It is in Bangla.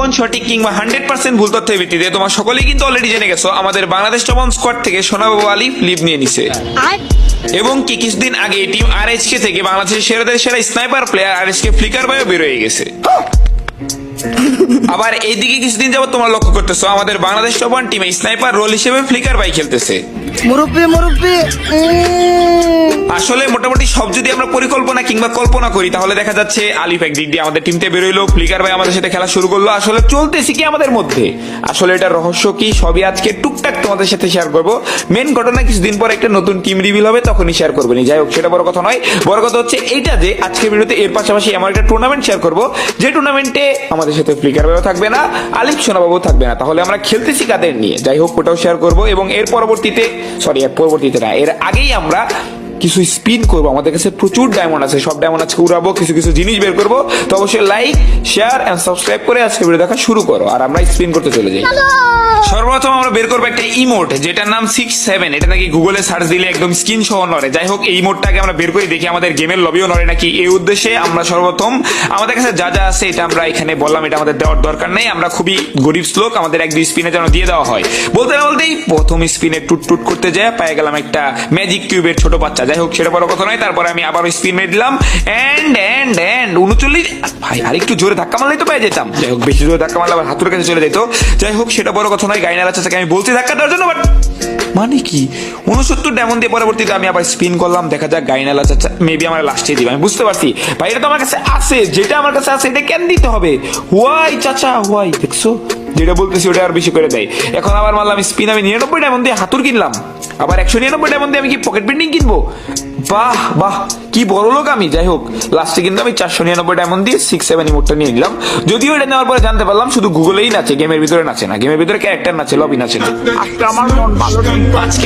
গোপন সঠিক কিংবা হান্ড্রেড পার্সেন্ট ভুল তথ্যের ভিত্তিতে তোমার সকলেই কিন্তু অলরেডি জেনে গেছো আমাদের বাংলাদেশ টপন স্কোয়াড থেকে সোনাবাবু আলী লিভ নিয়ে নিছে। এবং কি কিছুদিন আগে টিম আর কে থেকে বাংলাদেশের সেরাদের সেরা স্নাইপার প্লেয়ার আর কে ফ্লিকার বয়ে বের হয়ে গেছে। আবার এইদিকে কিছুদিন যাবত তোমরা লক্ষ্য করতেছো আমাদের বাংলাদেশ টপন টিমে স্নাইপার রোল হিসেবে ফ্লিকার বাই খেলতেছে। মুরব্বি মুরব্বি আসলে মোটামুটি সব যদি আমরা পরিকল্পনা কিংবা কল্পনা করি, তাহলে দেখা যাচ্ছে আলিফ একদিক দিয়ে আমাদের টিমতে বেরোইলো, ফ্লিকার ভাই আমাদের সাথে খেলা শুরু করল। আসলে চলতেছে কি আমাদের মধ্যে? আসলে এটা রহস্য কি? সবই আজকে টুকটাক তোমাদের সাথে শেয়ার করব। মেন ঘটনা কিছুদিন পর একটা নতুন টিম রিভিল হবে তখনই শেয়ার করব নি। যাই হোক সেটা বড় কথা নয়। বড় কথা হচ্ছে এইটা যে আজকে ভিডিওতে এর পাশাপাশি আমার একটা টুর্নামেন্ট শেয়ার করব। যে টুর্নামেন্টে আমাদের সাথে ফ্লিকার ভাইও থাকবে না আলিফ সোনাবাবু থাকবে না। তাহলে আমরা খেলতেছি কাদের নিয়ে? যাই হোক ওটাও শেয়ার করব এবং এর পরবর্তীতে সরি এর পরবর্তীতে না এর আগেই আমরা কিছু স্পিন করব। আমাদের কাছে প্রচুর ডায়মন্ড আছে সব ডায়মন্ড আজকে উড়াবো কিছু কিছু জিনিস বের করব। তো অবশ্যই লাইক শেয়ার এন্ড সাবস্ক্রাইব করে আজকে ভিডিও দেখা শুরু করো। আর আমরা স্পিন করতে চলে যাই। আমরা বের করব একটা ইমোট যেটার নাম সিক্স সেভেন এটা নাকি গুগলে সার্চ দিলে একদম স্ক্রিন সহ নড়ে। যাই হোক, এই ইমোটটাকে আমরা বের করে, দেখি আমাদের গেমের লবিও নড়ে নাকি। এই উদ্দেশ্যে আমরা সর্বপ্রথম, আমাদের কাছে যা যা আছে এটা আমরা এখানে বললাম, এটা আমাদের দেওয়ার দরকার নেই। আমরা খুবই গরিব শ্লোক, আমাদের এক দুই স্পিনে যেন দিয়ে দেওয়া হয়। বলতে না বলতেই প্রথম স্পিনে টুট টুট করতে যায় পেয়ে গেলাম একটা ম্যাজিক কিউবের ছোট বাচ্চা। যাই হোক, সেটা বড় কথা নয়, তারপরে আমি আবার স্পিন মেরে দিলাম। অ্যান্ড অ্যান্ড এন্ড উনচল্লিশ ভাই আরেকটু জোরে ধাক্কা মারলেই তো পেয়ে যেতাম। যাই হোক, বেশি জোরে ধাক্কা মারলে আবার হাতুর কাছে চলে যেত। যাই হোক, সেটা বড় কথা নয়, গাইনার চাচাকে আমি বলছি ধাক্কা দেওয়ার জন্য বাট মানে কি? উনসত্তর ডায়মন্ড দিয়ে পরবর্তীতে আমি আবার স্পিন করলাম, দেখা যাক গাইনালা চাচা মেবি আমার লাস্টে দিবে, আমি বুঝতে পারছি। ভাই, এটা তো আমার কাছে আছে, যেটা আমার কাছে আছে, এটা কেন দিতে হবে? হোয়াই চাচা হোয়াই দেখছ? যেটা বলতেছি, ওটা আর বেশি করে দেয়। এখন আবার মারলাম স্পিন আমি নিরানব্বই ডায়মন্ড দিয়ে হাতুর কিনলাম। আবার একশো নিরানব্বই ডায়মন্ড দিয়ে আমি কি পকেট পেন্টিং কিনবো? বাহ বাহ, কি বড় লোক আমি? যাই হোক লাস্টে কিন্তু আমি চারশো নিরানব্বই ডায়মন্ড দিয়ে সিক্স সেভেন ইমোটটা নিয়ে নিলাম। যদিও এটা নেওয়ার পরে জানতে পারলাম শুধু গুগলেই নাচে গেমের ভিতরে নাচে না। গেমের ভিতরে ক্যারেক্টার নাচে লবি নাচে না। আমার মন ভালো আজকে